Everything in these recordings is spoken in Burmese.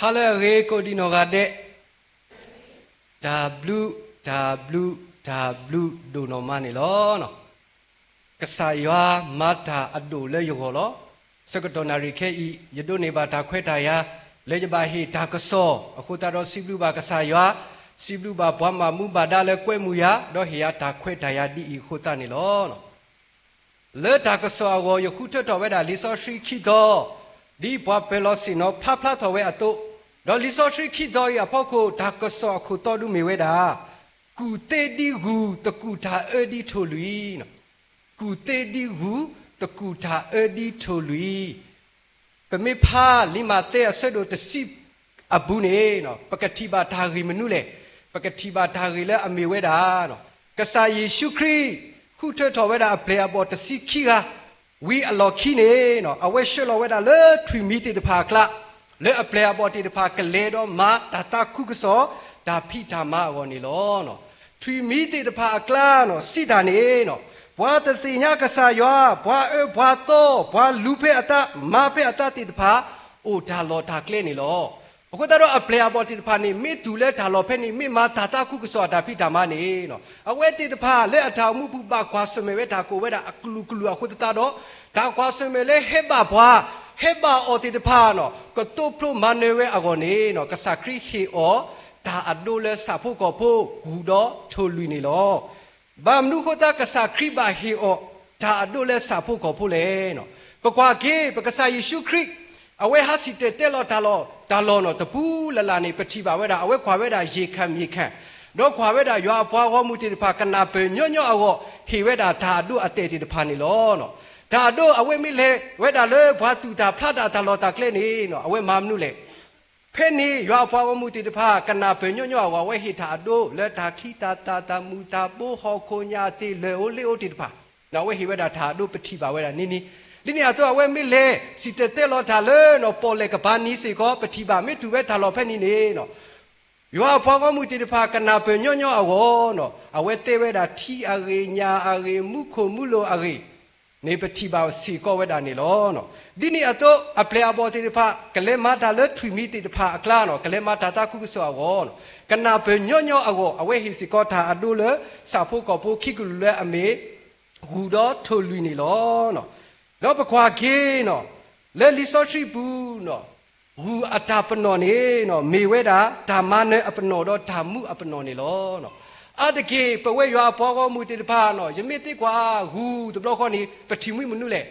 hale re ko di no ga de w w w do no ma ni lo no ကဆာယွာမတာအဒိုလေယောလောစကတော်နာရီခဲဤယဒုနေပါတာခွဲတာယာလေကြပါဟိတာကဆောအခုတတော်စီဘလူပါကဆာယွာစီဘလူပါဘွားမမှုပါဒါလေကွဲမှုယာတော့ဟိယာတာခွဲတာယာဒီဤခုတနေလောနော်လေတာကဆောကိုယခုထတော်ဝဲတာလီဆောရှိခိတော်ဒီဘွားပယ်လောစီနောဖဖလာတော်ဝဲအတု တော့လီဆောရှိခိတော်ရဖောက်ကိုဒါကဆောခုတော်ဒုမေဝဲတာကူတေဒီဟူတကူတာအဒီထိုလူနော်ကူတေဒီဟုတကူတာအဒီထိုလူပမေဖာလီမာတေအဆဒိုတစီအဘူးနေနော်ပကတိဘာဒါဂီမနုလေပကတိဘာဒါဂီလေအမေဝဲတာနော်ကဆာယေရှုခရစ်ခုထတော်ဝဲတာအပလေဘောတစီခီကဝီအလော်ခီနေနော်အဝဲရှလောဝဲတာလေထွီမီတေတဖာကလာ လေအပလေဘောတေတဖာကလေတော့မာတာတာခုကစောဒါဖိတာမာအောနေလောနော်ထွီမီတေတဖာကလာနော်စိတာနေနော်ဘွာတတိညာကဆာယောဘွာအဘွာတော့ဘွာလူဖေအတမာဖေအတတိတဖာအိုဒါလောဒါကလေနေလောအခုတော့အပလေဘောတိတဖာနေမိတူလဲဒါလောဖဲနေမိမာတာတာခုကစောဒါဖိတာမနေနော်အဝဲတိတဖာလဲအထောင်မှုပုပကွာစမေဝဲဒါကိုဝဲဒါအကလူကလူအခုတတာတော့ဒါကွာစမေလဲဟေဘဘွာ ဟေဘအောတိတဖာနော်ကတုပလိုမနေဝဲအကောနေနော်ကဆာခရီဟေအောဒါအဒိုလဲစာဖို့ကောဖို့ဂူတော့ထိုလူနေလောဘာမနုခတာကဆာခရီဘာဟေအောဒါအဒိုလဲစာဖို့ကောဖို့လဲနော်ပကွာကေပကဆာယေရှုခရစ်အဝဲဟာစီတဲ့တဲ့လောတာလောတာလောနော်တပူးလလာနေပတိပါဝဲတာအဝဲခွာဝဲတာရေခံမြေခံတော့ခွာဝဲတာရွာဖွာဟောမှုတိတဖာကနာပေညွညွအောဟေဝဲတာဒါအဒုအတဲတိတဖာနေလောနော် ဒါအဒုအဝဲမိလေဝဲတာလေဘွာတူတာဖလာတာတာလောတာကလဲနေနော်အဝဲမာမနုလေဖဲနေရွာဖွာဟောမှုတိတဖာကနာပေညွညွအောဝဲဟိတာအဒုလက်တာခိတာတာတာမူတာပိုးဟောခိုညာတိလေအိုလေအိုတိတဖာနော်ဝဲဟိဝဲတာဒါအဒုပတိပါဝဲတာနီနီဒီနေရာတော့အဝဲမိလေစီတဲတဲလောတာလေနော်ပေါ်လေကဘာနီစီကောပတိပါမိတူဝဲတာလောဖဲနီနေနော်ယောဖောကောမှုတိတဖာကနာပေညောညောအဝေါနော်အဝဲတဲဝဲတာထီအရေညာအရေမုခုမှုလိုအရေ နေပတိပါစီကောဝဲတာနေလောနော်ဒီနေအတော့အပလေအဘောတိတဖာကလေမာတာလေထွီမီတိတဖာအကလာနော်ကလေမာတာတာခုကဆောအဝေါနော်ကနာပေညောညောအဝေါအဝဲဟီစီကောတာအဒုလေစာဖို့ကောဖို့ခိကလူလေအမေဟူတော့ထိုလူနေလောနော်တော့ပခွာကေနော်လဲလီဆောရှိဘူးနော်ဟူအတာပနော်နေနော်မေဝဲတာဓမ္မနဲ့အပနော်တော့ဓမ္မှုအပနော်နေလောနော် အတကေပဝဲရွာဘောကောမူတေတဖာနော်ယမေတိကွာဟူတဘလခောနေပတိမွိမနုလေ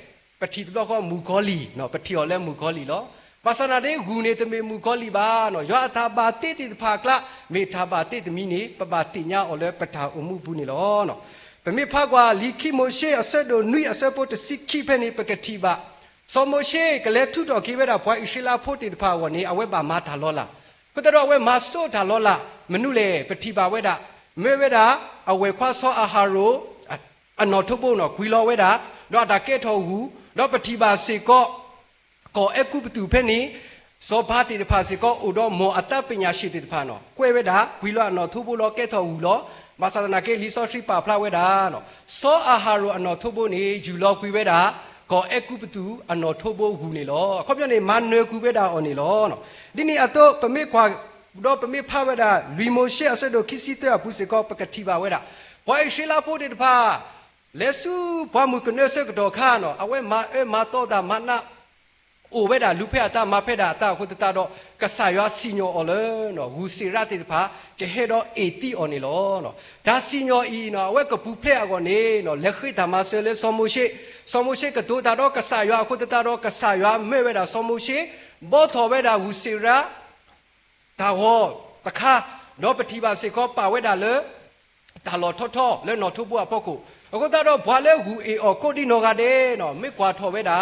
ပတိတဘလခောမူခောလီနော်ပတိော်လဲမူခောလီလောပါစနာတဲ့ဂူနေတမေမူခောလီပါနော်ရွာအတာပါတိတိတဖာကလမေထာပါတိတမီနေပပတိညာော်လဲပထာအမှုဘူးနေလောနော်ပမေဖကွာလီခိမိုရှေအဆက်တို့နွိအဆက်ဖို့တစိခိဖဲနေပကတိပါစောမိုရှေကလေထုတော်ကိဝဲတာဘွားဣရှိလာဖို့တေတဖာဝနေအဝဲပါမာထာလောလာခုတတော်ဝဲမာဆိုထာလောလာမနုလေပတိပါဝဲတာ မေဝဲတာအဝဲခွာဆောအာဟာရိုအနော်ထုပ်ဖို့နော်ခွီလောဝဲတာတော့ဒါကဲထောဟူတော့ပတိပါစေကောကောအကုပတူဖဲနေစောဘာတိတဖာစေကောဥတော်မောအတပညာရှိတိတဖာနော်ကွဲဝဲတာခွီလောအနော်ထုပ်ဖို့လောကဲထောဟူလောမာသနာကေလီဆောရှိပါဖလာဝဲတာနော်စောအာဟာရိုအနော်ထုပ်ဖို့နေဂျူလောခွီဝဲတာကောအကုပတူအနော်ထိုးဖို့ဟူနေလောခေါပြနေမနွေကူပဲတာအော်နေလောနော်ဒီနေ့အတော့ပမေခွာ တော့ပမေဖဝဲတာလူမိုရှေအဆက်တို့ခီစီတဲ့ပုစေကောပကတိပါဝဲတာဘွိုင်ရှိလာဖို့တဲ့တဖာလက်စုဘွားမှုကနေစကတော့ခါနော်အဝဲမအဲမတော့တာမနာအိုဝဲတာလူဖဲအတာမဖဲတာအတာခုတတာတော့ကဆာရွာစီညောအော်လဲနော်ဟူစီရတဲ့တဖာကဟဲတော့အေတီအော်နေလောနော်ဒါစီညောအီနော်အဝဲကပူဖဲအကောနေနော်လက်ခိတမဆဲလဲဆောမိုရှိဆောမိုရှိကဒိုတာတော့ကဆာရွာခုတတာတော့ကဆာရွာမဲဝဲတာဆောမိုရှိဘောထော်ဝဲတာဟူစီရာ ဒါဟောတခါတော့ပတိပါစေကောပါဝဲတာလေဒါလော်ထော့ထော့လဲနော်ထုပ်ဖို့အဖို့ကိုအခုတော့ဘွာလဲဟူအေအော်ကိုတီနော်ကတဲ့နော်မေကွာထော်ဝဲတာ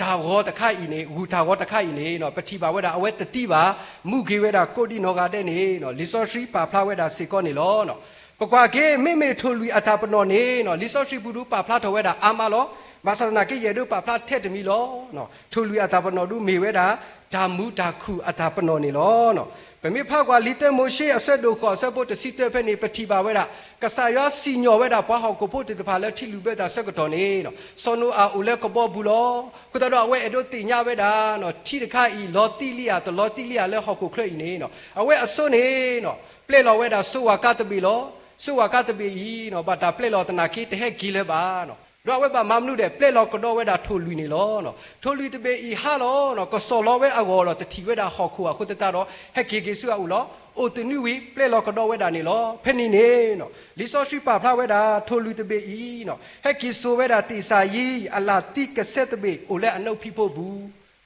ဒါဟောတခိုက်ဤနေဟူဒါဟောတခိုက်ဤနေနော်ပတိပါဝဲတာအဝဲတတိပါမုခေဝဲတာကိုတီနော်ကတဲ့နေနော်လီဆော့ထရီပါဖလာဝဲတာစေကောနေလောနော်ပကွာကေမေမေထိုလူအတာပနော်နေနော်လီဆော့ထရီဘူးဒူပါဖလာထော်ဝဲတာအာမလောမာဆန္နာကေရေဒူပါဖလာထက်တမီလောနော်ထိုလူအတာပနော်ဒူမေဝဲတာဒါမူဒါခုအတာပနော်နေလောနော် ပပမေဖောက်ကွာလီတဲမိုရှိအဆက်တို့ခေါ်ဆက်ဖို့တစီတဲ့ဖက်နေပတိပါဝဲတာကဆာရွာစီညော်ဝဲတာပွားဟောက်ကိုဖို့တေတဖာလက်ထိလူပဲတာဆက်ကတော့နေနော်စောနူအာဦးလဲကဘောဘူးလောခုတော့အဝဲအတို့တင်ညဝဲတာနော်ထိတခါဤလော်တီလီယာတလော်တီလီယာလဲဟောက်ကိုခရနေနော်အဝဲအစွနေနော်ပလက်လော်ဝဲတာဆိုဝါကတပီလောဆိုဝါကတပီဤနော်ဘာတာပလက်လော်တနာကီတဟက်ဂီလဲပါနော် တော့ဝဲပါမမနုတဲ့ပလက်လောကတော့ဝဲတာထိုလူနေလောနော်ထိုလူတပေဤဟာလောနော်ကစော်လောဝဲအော်တော့တတိဝဲတာဟော်ခူအခုတတတော့ဟက်ကေကေဆူအူလောအိုတနူဝီပလက်လောကတော့ဝဲတာနေလောဖက်နေနေနော်လီဆိုရှိပါဖလာဝဲတာထိုလူတပေဤနော်ဟက်ကေဆိုဝဲတာတီစာယီအလာတိကဆက်တပေအိုလဲအနုတ်ဖိဖို့ဘူး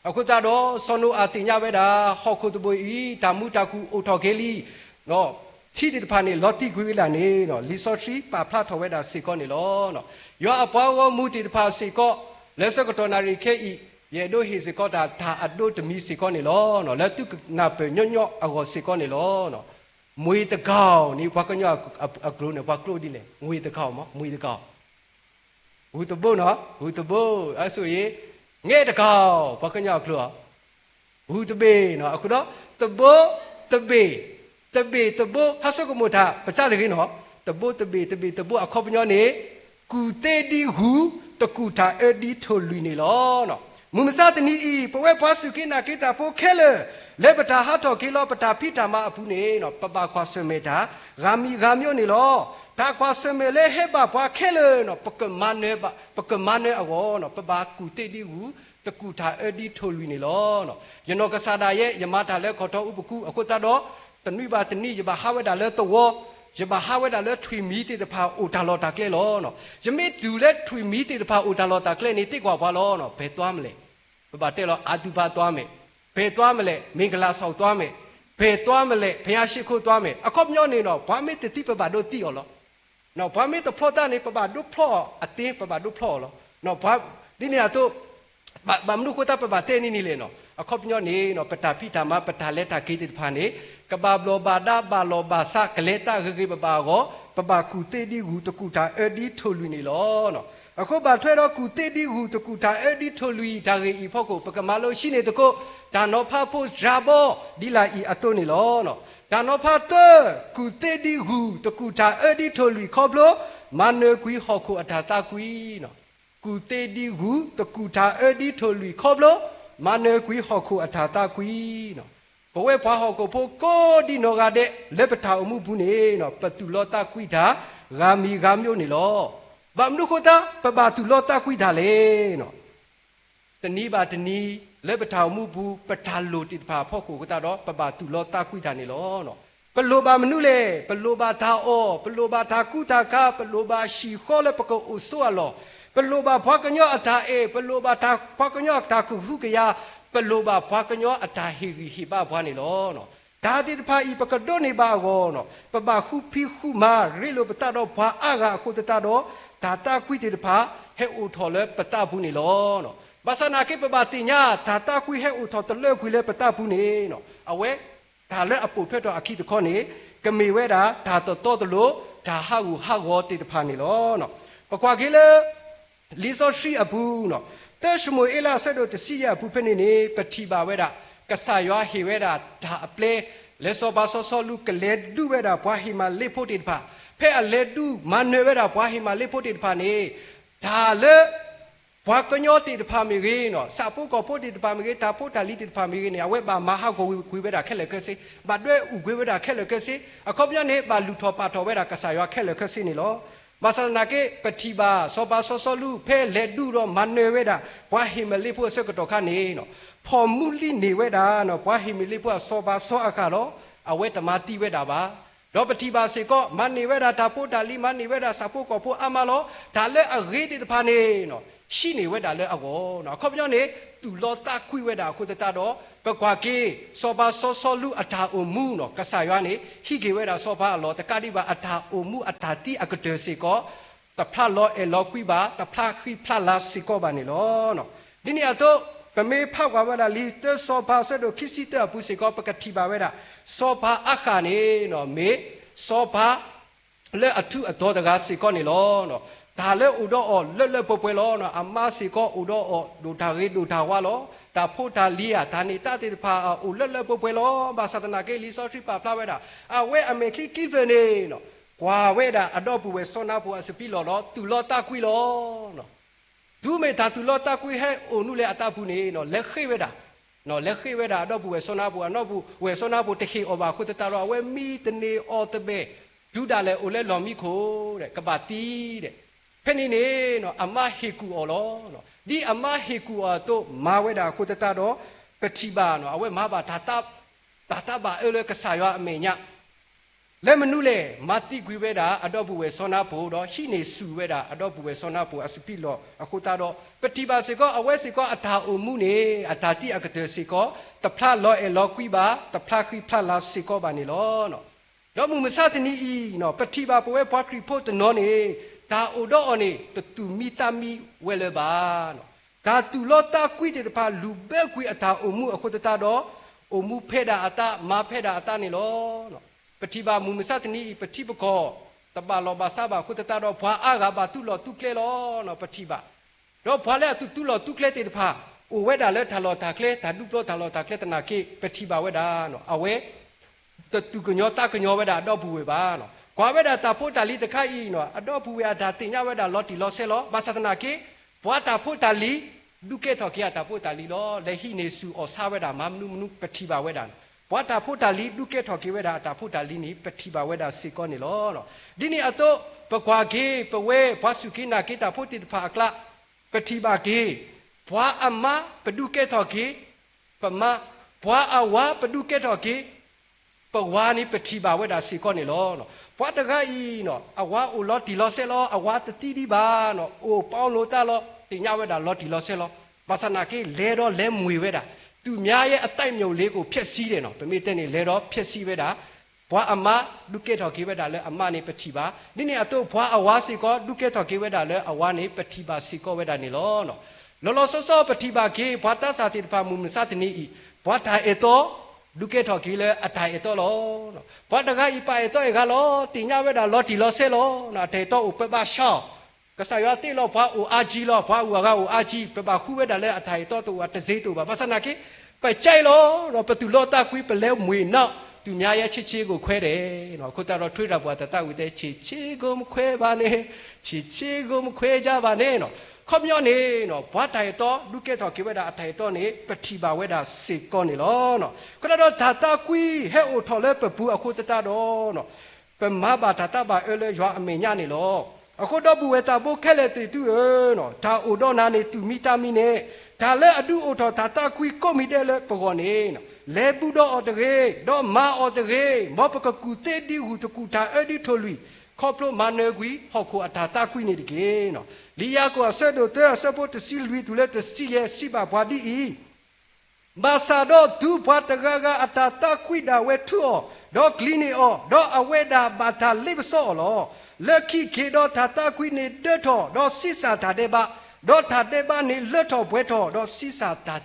အခုတတော့ဆောနိုအာတင်ညဝဲတာဟော်ခူတပေဤတာမူတာကူအိုထော်ကေလီနော်သီတိတဖာနေလောတိခွေးလာနေနော်လီဆိုရှိပါဖလာထော်ဝဲတာစေကောနေလောနော် ယောအပေါ်ကမူတီတဖာစီကောလက်စကတော်နာရီခဲဤယေဒိုဟီစီကောတာတာအဒိုတမီစီကောနေလောနော်လက်တုနာပညညအကောစီကောနေလောနော်မွေတကောင်နေဘကညအကလိုနေဘကလိုဒီလေငွေတကောင်မမွေတကောင်ဟူတဘုနော်ဟူတဘအဆူရေငဲ့တကောင်ဘကညကလိုဟူတဘေနော်အခုတော့တဘတဘေတဘေတဘဟဆကမထပစရခင်နော်တဘတဘေတဘေတဘအခေါပညောနေ ကူတေဒီဟူတကူတာအဒီထိုလူနေလောနော်မူမစတနီဤပဝဲပွားစုကိနာကိတာဖိုခဲလေလေပတာဟာတော်ကိလောပတာဖိတာမအဖူးနေနော်ပပခွာဆွေမေတာဂာမီဂာမျိုးနေလောတာခွာဆွေမေလေဟေဘပွားခဲလေနော်ပကမနဲပပကမနဲအောနော်ပပကူတေဒီဟူတကူတာအဒီထိုလူနေလောနော်ယနောကဆာဒာရဲ့ယမတာလဲခေါ်တော်ဥပကုအခုတတော့တနွိပါတနိယဘဟာဝဒါလဲတော့ ယဘဟာဝဒါလဲထွေမီတေတဖာအိုတာလောတာကလဲလောနော်ယမေဒူလဲထွေမီတေတဖာအိုတာလောတာကလဲနေတိကွာဘာလောနော်ဘယ်သွားမလဲဘဘတဲ့လောအာတူပါသွားမယ်ဘယ်သွားမလဲမင်္ဂလာဆောင်သွားမယ်ဘယ်သွားမလဲဘုရားရှိခိုးသွားမယ်အကော့မျောနေတော့ဘာမေတတိပပတို့တိရောလောနော်ဘာမေတဖလောတာနေပပတို့ဖလောအတင်းပပတို့ဖလောလောနော်ဘာဒီနေရာတို့ဘာဘာမနုခတာပပတဲ့နေနေလေနော်အခေါပညောနေနော်ပတာဖိတာမပတာလက်တာကိတိဖာနေ ကဘာဘလောဘာဒဘာလောဘာစကလေတာဂဂိပပါကိုပပကူတေဒီဟူတကူတာအဒီထိုလူနေလောနော်အခုဘာထွဲတော့ကူတေဒီဟူတကူတာအဒီထိုလူဒါဂိဤဖို့ကိုပကမလို့ရှိနေတကုဒါနောဖဖို့ဂျာဘောဒီလာဤအတုနေလောနော်ဒါနောဖတကူတေဒီဟူတကူတာအဒီထိုလူခေါပလို့မနကွီဟောခုအထာတာကွီနော်ကူတေဒီဟူတကူတာအဒီထိုလူခေါပလို့မနကွီဟောခုအထာတာကွီနော် ဘဝဘွားဟောကိုဖို့ကိုဒီနောကတဲ့လက်ပထာအမှုဘူးနေနော်ပတူလောတာကွီတာဂာမီဂာမျိုးနေလောဘာမနုခတာပပတူလောတာကွီတာလေနော်တနီးပါတနီးလက်ပထာအမှုဘူးပထာလိုတိတဖာဖောက်ကိုကတာတော့ပပတူလောတာကွီတာနေလောနော်ပလိုပါမနုလေပလိုပါသာအောပလိုပါသာကုတာကပလိုပါရှီခေါ်လေပကောဥဆွာလောပလိုပါဘွားကညောအတာအေပလိုပါတာဘွားကညောတာကုဟုကယာ ပလိုပါဘွားကညောအတာဟီဟီပါဘွားနေလောနော်ဒါတိတဖာဤပကဒိုနေပါကောနော်ပပခုဖီခုမာရီလိုပတတော့ဘွားအာကအခုတတတော့ဒါတာကွိတိတဖာဟဲ့ဦးထော်လဲပတဘူးနေလောနော်ဘာစနာကေပပတိညာဒါတာကွိဟဲ့ဦးထော်တလဲကွိလဲပတဘူးနေနော်အဝဲဒါလဲအပူဖက်တော့အခီတခေါနေကမေဝဲတာဒါတော့တော့တလို့ဒါဟာဟုဟာဝတိတဖာနေလောနော်ပကွာကေလေလီဆိုရှိအဘူးနော် တဲရှမွေအလာဆက်တော့တစီရဘူးဖက်နေနေပတိပါဝဲတာကဆာရွာဟေဝဲတာဒါအပလေလေစောပါဆောဆောလူကလေဒူဝဲတာဘွားဟီမာလေဖို့တိတဖာဖဲအလေဒူမနွေဝဲတာဘွားဟီမာလေဖို့တိတဖာနေဒါလေဘွားကညောတိတဖာမီရီနော်စာပုကောဖို့တိတဖာမီရီတာဖို့တာလီတိတဖာမီရီနေအဝဲပါမဟာကိုကွေးဝဲတာခက်လေကစီဘာတွဲဥကွေးဝဲတာခက်လေကစီအခေါပြနေပါလူထောပါတော်ဝဲတာကဆာရွာခက်လေကစီနေလော မဆနာကေပတိပါစောပါစောစောလူဖဲလေဒူတော့မနွေဝဲတာဘွားဟီမလေးဖို့စကတော့ခနေနော်ဖော်မှုလိနေဝဲတာနော်ဘွားဟီမလေးဖို့စောပါစောအခါတော့အဝဲတမတိဝဲတာပါတော့ပတိပါစေကောမနေဝဲတာဒါပို့တာလီမနေဝဲတာစာပို့ကောပို့အမလောဒါလည်းအရေးတိတဖာနေနော် ရှိနေဝဲတာလည်းအကောနော်ခေါပြောနေသူလောတာခွိဝဲတာခုတတတော့ပကွာကေစောပါစောစောလူအထာအမှုနော်ကဆာရွာနေဟိကေဝဲတာစောပါလောတကတိပါအထာအမှုအထာတိအကတေစေကောတဖလာလောအလောကွိပါတဖလာခိဖလာလာစေကောပါနေလောနော်ဒီနေရာတော့ပမေဖောက်ကွာဝဲတာလီတစောပါဆက်တို့ခိစီတပူစေကောပကတိပါဝဲတာစောပါအခါနေနော်မေစောပါလဲအထုအတော်တကားစီကောနေလောနော် ဒါလဲဥတော့အော်လွတ်လွတ်ပွဲပွဲလောနော်အမစီကောဥတော့အော်ဒူတာရီဒူတာဝါလောဒါဖို့တာလီယာဒါနေတာတေဖာဥလွတ်လွတ်ပွဲပွဲလောဘာသဒနာကေလီဆောထရီပါဖလာဝဲတာအဝဲအမေခလီကိဖနေနော်ကွာဝဲတာအတော့ပူဝဲစောနာပူအစပီလောလောတူလောတာကွီလောနော်ဒူမေတာတူလောတာကွီဟဲအိုနုလေအတာပူနေနော်လက်ခိဝဲတာနော်လက်ခိဝဲတာအတော့ပူဝဲစောနာပူအနော်ပူဝဲစောနာပူတခိအော်ဘာခုတတရောဝဲမီတနေအော်တဘေဒူဒါလေအိုလေလော်မီခိုတဲ့ကပါတီတဲ့ ဖဲနေနေနော်အမဟေကူအော်လောနော်ဒီအမဟေကူအော်တော့မာဝဲတာခုတတတော့ပတိပါနော်အဝဲမဘာဒါတာဒါတာပါအဲလေကဆာယောအမေညာလဲမနုလေမာတိကွေဝဲတာအတော့ဘူးဝဲစောနာဘူတော့ဟိနေစုဝဲတာအတော့ဘူးဝဲစောနာဘူအစပိလောအခုတာတော့ပတိပါစေကောအဝဲစေကောအတာအုံမှုနေအတာတိအကတဲ့စေကောတဖလာလောအဲလောကွီပါတဖလာခိဖလာလာစေကောပါနေလောနော်တော့မူမစတနီဤနော်ပတိပါပွဲဘွားခရီဖို့တနော်နေ ဒါအိုတော့အနေတတူမီတမီဝဲလေပါနော်ဒါတူလောတာကွီတဲ့တဖာလူဘဲကွီအတာအုံမှုအခုတတာတော့အုံမှုဖဲတာအတာမာဖဲတာအတာနေလောနော်ပတိပါမူမစတနီပတိပကောတပါလောပါစပါခုတတာတော့ဘွာအာကပါတူလောတူကလေလောနော်ပတိပါတော့ဘွာလဲတူတူလောတူကလေတဲ့တဖာအိုဝဲတာလဲထလောတာကလေတာဒုပလောထလောတာကလေတနာကေပတိပါဝဲတာနော်အဝဲတတူကညောတာကညောဝဲတာတော့ဘူးဝဲပါနော် ကွာဝဲတာတာဖို့တာလီတခိုက်ဤနော်အတော့ဘူးဝဲတာတင်ညဝဲတာလော်တီလော်ဆဲလောဘာသတနာကေဘွာတာဖို့တာလီဒုကေထော်ကေတာဖို့တာလီလောလေဟိနေစုအောဆာဝဲတာမမနုမနုပတိပါဝဲတာဘွာတာဖို့တာလီဒုကေထော်ကေဝဲတာတာဖို့တာလီနီပတိပါဝဲတာစေကောနေလောနော်ဒီနေ့အတော့ပကွာကေပဝဲဘွာစုကိနာကေတာဖို့တိတဖာကလာပတိပါကေဘွာအမပဒုကေထော်ကေပမဘွာအဝါပဒုကေထော်ကေပဝါနိပတိပါဝဲတာစေကောနေလောနော် ဘွာတကဤနော်အဝါအိုလောတီလောဆဲလောအဝါတတိဒီပါနော်အိုပေါင်းလို့တလောတင်ညဝဲတာလောတီလောဆဲလောဘာသနာကေလဲတော့လဲမွေဝဲတာသူများရဲ့အတိုက်မြုံလေးကိုဖျက်ဆီးတယ်နော်ဗမေတဲ့နေလဲတော့ဖျက်ဆီးဝဲတာဘွာအမဒုကေထော်ကေဝဲတာလဲအမနေပတိပါနိနေအတော့ဘွာအဝါစီကောဒုကေထော်ကေဝဲတာလဲအဝါနေပတိပါစီကောဝဲတာနေလောနော်လောလောဆောဆောပတိပါကေဘွာတစာတိတပါမူမစတနီဤဘွာတာအေတော့ လူကဲထော်ကီလဲအတိုင်အတော့လောလို့ဘောတကအီပါအတော့ကလောတင်ညဝဲတာလောတီလောဆဲလောနော်တေတော့ဥပပရှောင်းကဆာရတိလောဘာဥအာကြီးလောဘာဥကဥအာကြီးပပခုဝဲတာလဲအတိုင်တော့တူတစေးတူပါပသနာကိပကြိုက်လောတော့ပသူလောတာခွေးပလဲမွေနောက်သူများရဲ့ချစ်ချေးကိုခွဲတယ်နော်ခုတတော့ထွေးတာဘွာတတဝီတဲ့ချစ်ချေးကိုမခွဲပါနဲ့ချစ်ချေးကိုမခွဲကြပါနဲ့နော် ခေါမျောနေနော်ဘွာတိုင်တော့လူကဲတော့ကိဝဲတာအထိုင်တော့နေပတိပါဝဲတာစေကောနေလောနော်ခုတော့ဓာတာကွီဟဲ့အိုထော်လဲပပူအခုတတတော့နော်ပမဘာဓာတာပါအဲလဲရွာအမေညနေလောအခုတော့ဘူဝဲတာဘိုခက်လက်တီတူနော်ဒါအိုတော့နာနေသူမိတာမိနေဒါလည်းအတူအထောဒါတာခွီကိုမီတဲ့လေပကောနေနော်လေပူတော့အတရေတော့မာအတရေမောပကကူတေဒီဟူတကူတာအဒီထိုလူ ခေါပလိုမနကွီဟောက်ကိုအတာတာခွီနေတကေနော်လီယာကိုအဆက်တော့တဲ့ဆပ်တစီလူတူလက်တစီရဲ့စီပါဘွာဒီဤဘာသာတော့ဒူဘွာတကကအတာတာခွီတာဝဲထူတော့ကလီနီအောတော့အဝဲတာဘာတာလိပစောလောလက်ခိခေတော့တာတာခွီနေတဲ့တော့တော့စစ်စာတာတဲ့ပါတော့ထာတဲ့ပါနေလွတ်တော်ဘွဲတော်တော့စိစာတာ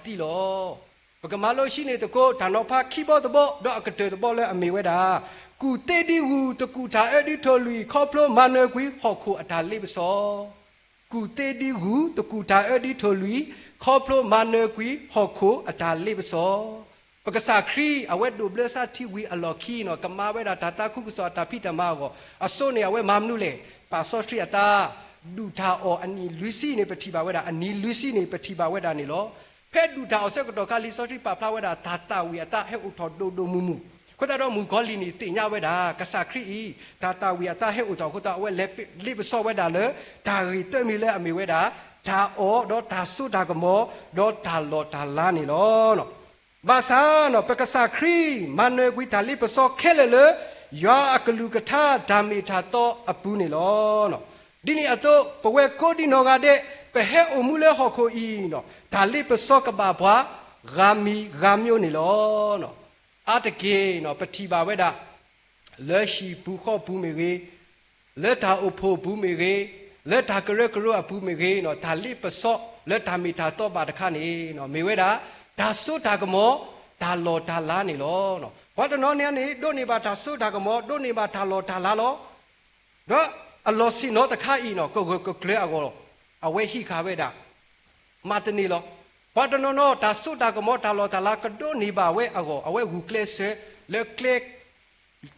တိလောပကမလို့ရှိနေတကိုဒါတော့ဖခိဘောတဘောတော့အကတဲ့တဘောလဲအမေဝဲတာကူတေဒီဟူတကူထာအဲ့ဒီထိုလူခေါပလိုမနွယ်ကွီဟော်ခုအတာလိပစောကူတေဒီဟူတကူထာအဲ့ဒီထိုလူခေါပလိုမနွယ်ကွီဟော်ခုအတာလိပစောပကစားခရီအဝဲဒိုဘလဆာတီဝီအလော်ခီနော်ကမာဝဲတာဒါတာခုကစောတာဖိတမာကိုအစိုးနေအဝဲမမနုလေပါစောထရီအတာလူထာအောအနီလူစီနေပတိပါဝဲတာအနီလူစီနေပတိပါဝဲတာနေလောဖဲလူထာအဆက်ကတော့ကလီစောတိပါဖလာဝဲတာဒါတာဝီအတာဟဲဥထောဒိုဒိုမူမူ ခွတ်တော့မူဂေါလီနီတင်ညဝဲတာကဆာခရီဒါတာဝီအတာဟဲဥထောခွတ်တော့ဝဲလက်လိပစောဝဲတာလေဒါရီတွမီလဲအမေဝဲတာဒါအောတော့ဒါဆုဒါကမောတော့ဒါလောဒါလာနေလောနော်ဘာသာနော်ပကဆာခရီမနွေကွီဒါလိပစောခဲလေလေယောအကလူကထာဓာမီထာတော့အပူနေလောနော်ဒီနေ့အတော့ပဝဲကိုဒီနောကတဲ့ပဟဲအမှုလဲဟောခိုဤနော်ဒါလိပစောကဘာဘွာဂာမီဂာမျိုးနေလောနော် အတကေနော်ပတိပါဝဲတာလက်ရှိဘူးခော့ဘူးမေကြီးလက်တာအဖို့ဘူးမေကြီးလက်တာကရကရအဘူးမေကြီးနော်ဒါလိပစောလက်တာမီတာတော့ပါတခါနေနော်မေဝဲတာဒါစွတ်တာကမောဒါလောဒါလာနေလောနော်ဘာတနော်နေနေတို့နေပါဒါစွတ်တာကမောတို့နေပါဒါလောဒါလာလောနော်အလောစီနော်တခါဤနော်ကိုကိုကိုကလေအကောအဝဲဟိခါဝဲတာမာတနီလော ဘာတနောနောတာဆုတာကမောတာလောတာလာကဒိုနီဘာဝဲအကောအဝဲဟူကလေဆေလေကလေ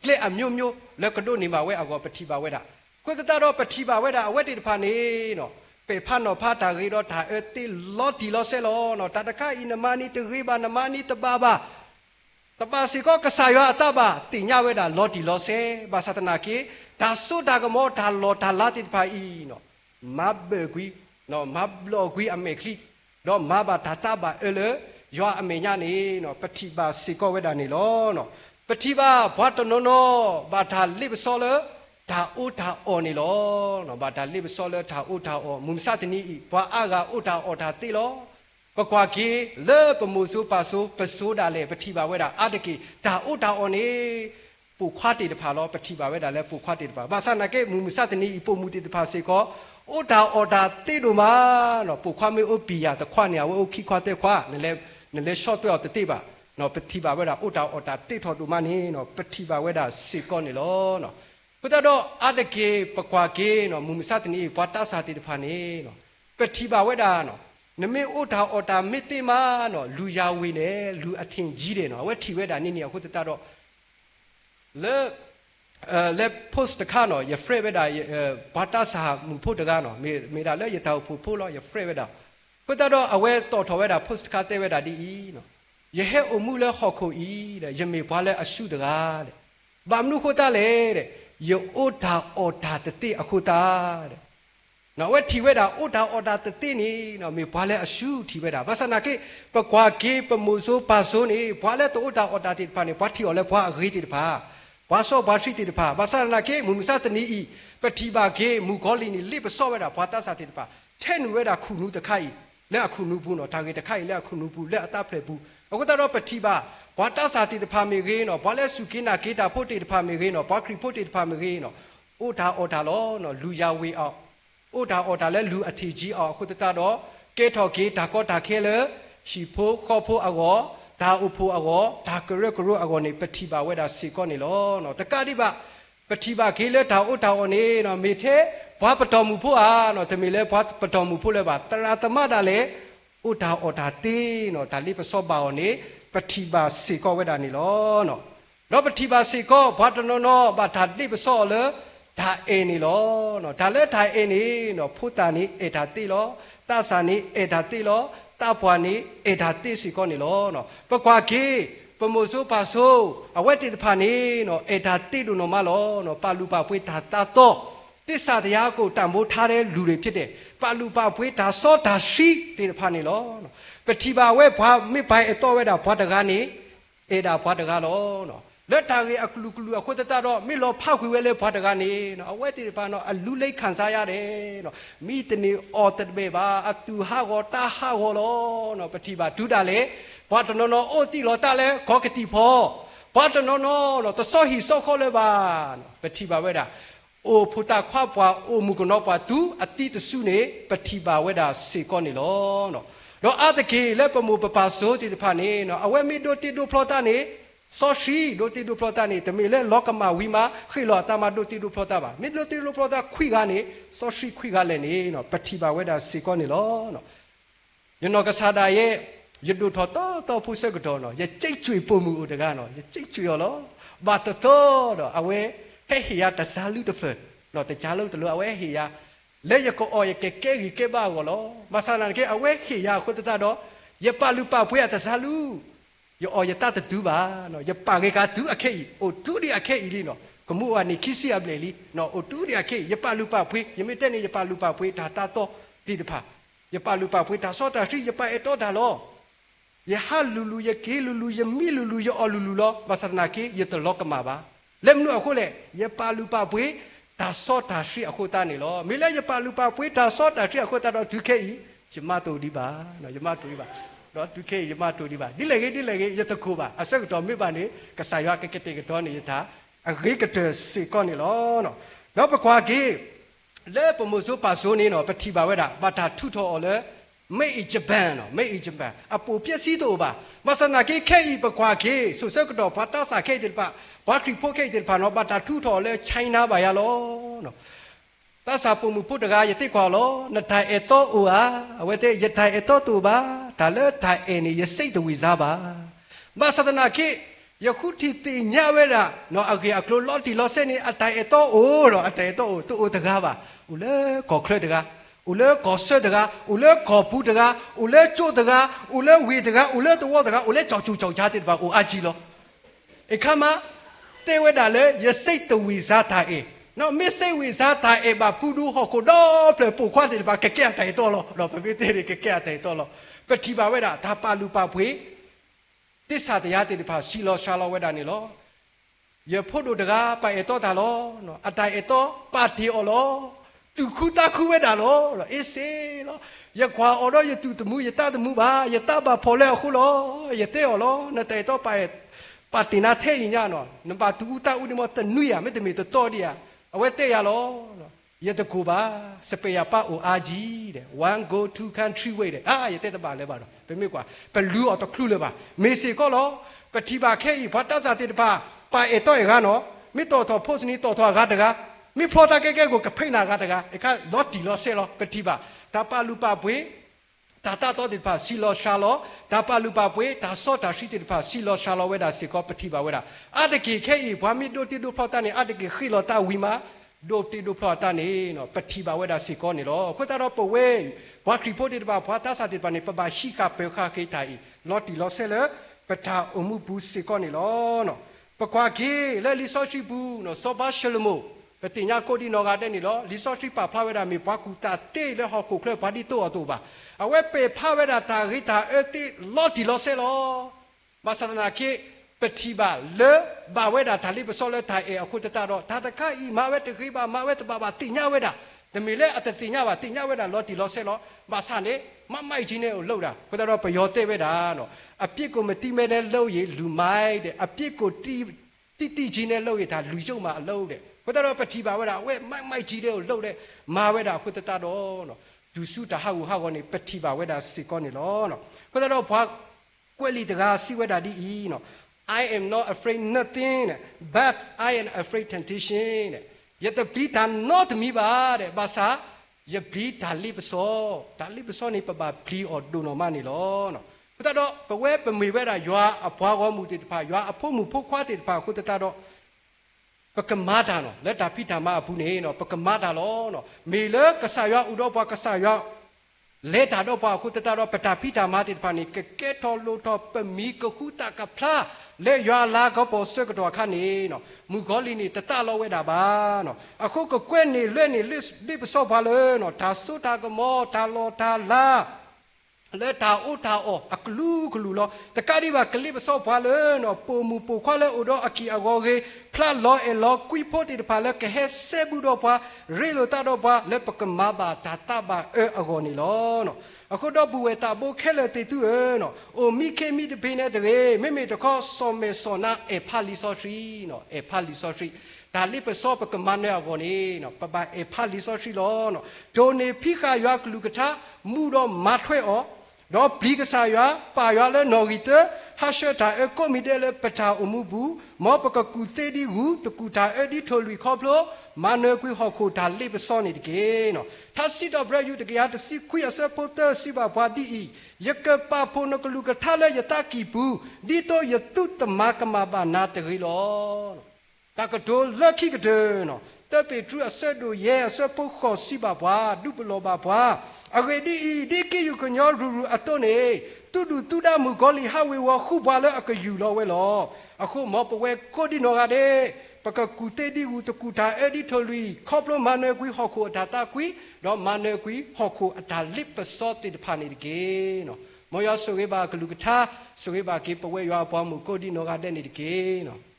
ကလေအမျိုးမျိုးလေကဒိုနီဘာဝဲအကောပတိဘာဝဲတာကိုတတတော့ပတိဘာဝဲတာအဝဲတိတဖာနေနော်ပေဖာနော်ဖာတာရီတော့တာအတိလောတီလောဆဲလောနော်တာတခါဤနမနီတရီဘာနမနီတဘာဘာတပါစီကောကဆာယအတပါတင်ညဝဲတာလော်တီလော်ဆေဘာသတနာကေဒါဆုဒါကမောဒါလော်ဒါလာတိဖာဤနော်မဘကွီနော်မဘလောကွီအမေခလီ တော့မဘာဒါတာဘာအဲလေယောအမေညာနေနော်ပတိပါစီကောဝဲတာနေလောနော်ပတိပါဘာတနောနောဘာဒါလိပစောလဒါဥဒါအော်နေလောနော်ဘာဒါလိပစောလဒါဥဒါအော်မုံစတနီဘာအာဂါဥဒါအော်ဒါတိလောပကွာကေလေပမှုစုပါစုပစိုးတာလေပတိပါဝဲတာအတကေဒါဥတာအော်နေပူခွားတေတဖာလောပတိပါဝဲတာလေပူခွားတေတဖာဘာသနာကေမူမစတနီပူမူတေတဖာစေကော ဥတာအော်တာတေတို့မာနော်ပူခွားမေဥပီယာတခွာနေဝဲဥခိခွားတေခွာနလေနလေရှော့တော့တတေပါနော်ပတိပါဝဲတာဥတာအော်တာတေထော်တူမနေနော်ပတိပါဝဲတာစေကောနေလောနော်ဘုဒ္ဓတော့အတကေပကွာကေနော်မူမစတနီဘွာတာစာတေတဖာနေနော်ပတိပါဝဲတာနော်နမေဥထာအော်တာမေတ္တိမာနော်လူယာဝေနဲ့လူအထင်ကြီးတယ်နော်အဝဲထီဝဲတာနိနေအခုတတတော့လေ အဲလေ post တခါနော်ရဖရဝဲတာဘာတာစာမဖို့တကားနော်မေမေတာလေရတောက်ဖို့ဖို့လို့ရဖရဝဲတာခုတတော့အဝဲတော်တော်ဝဲတာ post ကတဲ့ဝဲတာဒီဤနော်ယဟဲအမှုလေဟော်ခုဤတဲ့ယမေဘွားလေအရှုတကားတဲ့ဘာမနုခုတလေတဲ့ယဥထာအော်တာတတိအခုတာတဲ့နော်ဝဲထီဝဲတာအိုတာအော်တာတတိနေနော်မေဘွာလဲအရှုထီဝဲတာဘာစနာကေပကွာကေပမှုဆိုပါဆိုနေဘွာလဲတိုတာအော်တာတိဖာနေဘွာထီော်လဲဘွာအဂိတိဖာ ဘွာဆောဘာရှိတိဖာဘာစနာကေမူမစတနီဤပတိပါကေမူခေါလီနီလိပဆောဝဲတာဘွာတဆာတိဖာချဲနူဝဲတာခုနူတခိုင်လက်အခုနူဘူးနော်ဒါကေတခိုင်လက်အခုနူဘူးလက်အတဖလက်ဘူးအခုတော့ပတိပါဘွာတဆာတိတဖာမေကေနော်ဘွာလဲစုကိနာကေတာဖို့တိတဖာမေကေနော်ဘွာခရီဖို့တိတဖာမေကေနော်အိုတာအော်တာလောနော်လူယာဝေအောင်ဥဒါအော်ဒါလဲလူအထီကြီးအောင်ခုတတတော့ကဲထော်ကေဒါကောဒါခဲလေရှီဖိုးခေါ်ဖိုးအကော ဒါဥဖိုးအကောဒါကရကရအကောနေပတိပါဝဲတာစီကောနေလောနော်တကတိပါပတိပါခေလေဒါဥဒါအော်နေနော်မေသေးဘွားပတော်မူဖို့အာနော်တမေလဲဘွားပတော်မူဖို့လဲပါတရာတမတာလဲဥဒါအော်ဒါတေးနော်ဒါလေးပစောပါအော်နေပတိပါစီကောဝဲတာနေလောနော်တော့ပတိပါစီကောဘွားတနောနောဘာဒါလေးပစောလေဒါအေနေလောနော်ဒါလည်းဒါအေနေနော်ဖုတာနေအေဒါတိလောတဆာနေအေဒါတိလော တပွားနေအေဒါတိစီကောနေလောနော်ပကွာကေပမိုဆိုပါဆိုအဝက်တိတဖာနေနော်အေဒါတိလူနော်မလောနော်ပါလူပါပွေးဒါတာတော့တစ္ဆာတရားကိုတန်ဖိုးထားတဲ့လူတွေဖြစ်တယ်ပါလူပါပွေးဒါစောဒါရှိတိတဖာနေလောနော်ပတိပါဝဲဘွားမိပိုင်အတော်ဝဲတာဘွားတကားနေအေဒါဘွားတကားလောနော် လက်တာကြီးအကလူကလူအခုတတတော့မိလောဖောက်ခွေဝဲလဲဘွားတကနေနော်အဝဲတေပါနော်အလူလိတ်ခံစားရတယ်နော်မိတနေအော်တဘေပါအတူဟာဟောတာဟာဟောလောနော်ပတိပါဒုတာလေဘွားတနော်နော်အိုတီလောတာလေခေါကတိဖောဘွားတနော်နော်နော်တဆောဟီဆောခေါ်လဲပါနော်ပတိပါဝဲတာအိုဖူတာခွားပွားအိုမူကနောပွားသူအတိတဆုနေပတိပါဝဲတာစေကောနေလောနော်တော့အတကေလက်ပမှုပပါဆိုတိတဖာနေနော်အဝဲမိတို့တိတို့ဖလောတာနေ စောရှိဒိုတီဒိုပလောတာနေတမေလေလောကမဝီမာခိလောတာမဒိုတီဒိုပလောတာပါမိဒိုတီဒိုပလောတာခွိကနေစောရှိခွိကလည်းနေနော်ပတိပါဝဲတာစေကောနေလောနော်ယနောကစားတာရဲ့ယဒုထောတော့တော့ဖုစကတော်နော်ယကြိတ်ကျွေပုံမှုတကားနော်ယကြိတ်ကျွေရောလောဘာတတော်တော့အဝဲဟဲ့ဟီယာတဆာလူတဖနော်တကြားလို့တလို့အဝဲဟီယာလက်ရကောအော်ရကဲကဲကြီးကဲပါကောလောမဆာနာကေအဝဲဟီယာခုတတတော့ယပလူပဖွေတဆာလူ ယောအော်ယတတတူပါနော်ယပါကေကတူအခေအိုတူဒီအခေဤလီနော်ကမှုဝနီခီစီအပလေလီနော်အိုတူဒီအခေယပလူပဖွေယမေတက်နေယပလူပဖွေဒါတာတော့ဒီတဖာယပလူပဖွေဒါစောတာရှိယပအတော့ဒါလောယဟလူလူယကေလူလူယမိလူလူယအော်လူလူလောဘဆရနာကေယတလောကမှာပါလက်မနုအခုလေယပလူပဖွေဒါစောတာရှိအခုတာနေလောမေလေယပလူပဖွေဒါစောတာရှိအခုတာတော့ဒုခေဤယမတူဒီပါနော်ယမတူဒီပါ တော့ဒုခေယမတူဒီပါဒီလေကေဒီလေကေယတခုပါအဆက်တော်မိပါနေကဆာယကကတေကတော့နေသာအဂိကတစေကောနေလောနော်နောက်ပကွာကေလဲပမိုဆိုပါဆိုနေနော်ပတိပါဝဲတာပတာထုထော်လဲမေအဂျပန်နော်မေအဂျပန်အပူပျက်စီးတော့ပါမဆနာကေခဲဤပကွာကေဆိုဆက်ကတော့ဘာတာစာခဲတယ်ပါဘဘာခရီဖို့ခိတ်တဲ့ဖာနော်ဘာတာထူထော်လဲချိုင်းနာပါရလောနော်တသပုံမှုပုတ္တကာယတိခွာလောနထိုင်အတောဥဟာအဝဲတဲ့ယထိုင်အတောတူပါ ဒါလဲထိုင်အနေယစိတ်တဝီစားပါမသဒနာခေယခုတိတိညဝဲတာနော်အကေအကလိုလော်တီလော်စဲနေအတိုင်အတောအိုတော့အတိုင်အတောအိုသူ့အိုတကားပါဦးလဲကောခရတကားဦးလဲကောဆွတကားဦးလဲကောပူတကားဦးလဲကျို့တကားဦးလဲဝေတကားဦးလဲတဝတကားဦးလဲကြောက်ချူကြောက်ချတဲ့ပါဦးအကြီးလောအခါမှာတေဝဒါလေယစိတ်တဝီစားတာအေနော်မစ်စိတ်ဝီစားတာအေဘာပူဒူဟောကိုတော့ပလပူခွတ်တယ်ဘာကကဲတိုင်တော့လောတော့ပပိတေရကကဲတိုင်တော့လော ပတိပါဝဲတာဒါပါလူပါဖွေတစ္ဆာတရားတေတပါရှီလောရှာလောဝဲတာနေလောယဖို့တို့တကားပိုင်တော့တာလောနော်အတိုင်တော့ပါတီအော်လောသူခုတခုဝဲတာလောလောအေးစေလောယခွာအော်တော့ယတူတမှုယတတမှုပါယတပါဖော်လဲအခုလောယတဲ့အော်လောနတဲ့တော့ပိုင်ပါတင်နာထဲရင်ညနော်နံပါတ်2တာဦးဒီမတနွေရမေတ္တမေတတော်ဒီရအဝဲတဲ့ရလော ရတကူပါစပေရပါအိုအာကြီးတဲ့ one go two country way တဲ့အာရတဲ့တပါလဲပါတော့ဘယ်မြကွာဘလူအော်တခလူလဲပါမေစီကောလောပတိပါခဲဤဘာတဇာတဲ့တပါပါအတော့ရကနော်မိတော်တော်ဖို့စနီတော်တော်ကတကမိဖော်တာကဲကဲကိုကဖိနာကတကအခါလော်တီလော်ဆဲလောပတိပါတာပါလူပါပွေတာတာတော့ဒီပါစီလောရှာလောဒါပါလူပါပွေဒါဆော့တာရှိတဲ့ပါစီလောရှာလောဝဲတာစီကောပတိပါဝဲတာအတကေခဲဤဘွာမီဒိုတီဒိုဖောက်တာနေအတကေခိလောတာဝီမာ ဒိုတီဒိုဖောက်တာနေနော်ပတိပါဝဲတာစီကောနေလောခွတ်တာတော့ပဝဲဘွာခရီပိုတီပါဘွာတာစာတိပါနေပပရှိကပေခါခေတိုင်လော်တီလောဆဲလပတာအမှုဘူးစီကောနေလောနော်ပကွာကေလဲလီဆောရှိဘူးနော်စောပါရှလမိုပတိညာကိုဒီနောကတဲ့နေလောလီဆောရှိပါဖလာဝဲတာမေဘွာကူတာတေလေဟောကိုကလဘာဒီတော့တော့ပါအဝဲပေဖဝဲတာတာဂိတာအတိလော်တီလောဆဲလောမဆဒနာကေ ပတိပါလေဘာဝဲတာဒါလိပစောလဲထိုင်အခုတတတော့ဒါတခါဤမဝဲတခိပါမဝဲတပါပါတင်ညဝဲတာတမီလဲအတတင်ညပါတင်ညဝဲတာလော်တီလောဆဲလောမဆနေမမိုက်ချင်းနဲ့ကိုလှုပ်တာခတော့ပယောတဲ့ဝဲတာနော်အပြစ်ကိုမတိမဲနဲ့လှုပ်ရလူမိုက်တဲ့အပြစ်ကိုတိတိတိချင်းနဲ့လှုပ်ရတာလူရုပ်မှာအလုံးတဲ့ခတော့ပတိပါဝဲတာဝဲမိုက်မိုက်ကြီးတဲ့ကိုလှုပ်တဲ့မာဝဲတာခုတတတော့နော်ဒုစုတဟဝဟဝနေပတိပါဝဲတာစီကောနေလောနော်ခဒတော့ဘွားကွက်လီတကားစီဝဲတာဒီဤနော် I am not afraid nothing but I am afraid temptation ယတပီတာ not မီပါတဲ့ဘာသာယပီဒါလိပစောဒါလိပစောနေပပပလီအော်ဒုနောမနေလောနော်ခဒတော့ဘဝဲပမေဝဲတာရွာအဘွားကောမှုတေတဖာရွာအဖို့မှုဖို့ခွားတေတဖာခုတတတော့ပကမာတာနော်လက်တာဖိတာမဘူးနေနော်ပကမာတာလောနော်မေလကဆာယဥတော့ဘကဆာယလက်တာတော့ဘခုတတတော့ပတာဖိတာမတိဖာနေကကဲတော်လို့တော့ပမီကခုတာကဖလာ လေရွာလာကပေါ်စကတော့ခနေနော်မူဂေါလီနေတတလောဝဲတာပါနော်အခုကကွဲ့နေလွဲ့နေလစ်ဒီပစောပါလေနော်ဒါဆုတာကမောဒါလောဒါလာလေတာဥတာအောအကလူကလူလောတကရီပါကလိပစောဖွာလေနော်ပူမူပူခွာလေဥတော့အကီအဂောဂေဖလာလောအလောကွီဖို့တီတဖာလေကဟဲဆေဘူးတော့ဖွာရေလိုတာတော့ဖွာလေပကမဘာတာတာဘာအဲအဂောနီလောနော် အခုတော့ဘူဝဲတာဘိုခဲလေတေတူအဲနော်အိုမိခေမိတပိနေတရေမိမိတခေါ်စောမေစောနာအဖာလီစောထရီနော်အဖာလီစောထရီဒါလိပစောပကမနဲ့အကောနေနော်ပပအဖာလီစောထရီလောနော်ဒိုနေဖိခါရွာကလူကထာမူတော့မထွဲ့ဩတော့ဘလီကဆာရွာပါရွာလဲနော်ဂီတဟာရှတာအကိုမီတယ်လဲပတာအမှုဘူး မောပကကူတေဒီဟူတကူတာအဒီထိုလူခေါပလိုမနကွေဟောခိုတာလိပစောနေတကေနော်သာစီတော့ဘရယူတကေရတစီခွေအစပိုတစီဘာဘာဒီယကပဖိုနကလူကထာလဲယတကီဘူးဒီတော့ယတုတမကမဘာနာတရီလောတာကတိုလက်ခိကတဲ့နော်တပ်ပေထူအဆက်တို့ရဲအဆက်ပုတ်ခေါ်စီဘာဘွာဒုပလောဘာဘွာအဂေဒီဒီကီယူကညောရူရူအတုနေ တူတူတူဒမူဂေါလီဟာဝေဝခုဘွာလဲအကယူလောဝဲလောအခုမောပဝဲကိုဒီနောကတဲ့ပကကူတေဒီဟူတကူတာအဲ့ဒီထလီခေါပလမနကွီဟောခိုအတာတာကွီတော့မနကွီဟောခိုအတာလစ်ပစောတိတဖာနေတကေနော်မောရဆိုဝေဘာကလူကထာဆိုဝေဘာကေပဝဲရွာပွားမှုကိုဒီနောကတဲ့နေတကေနော်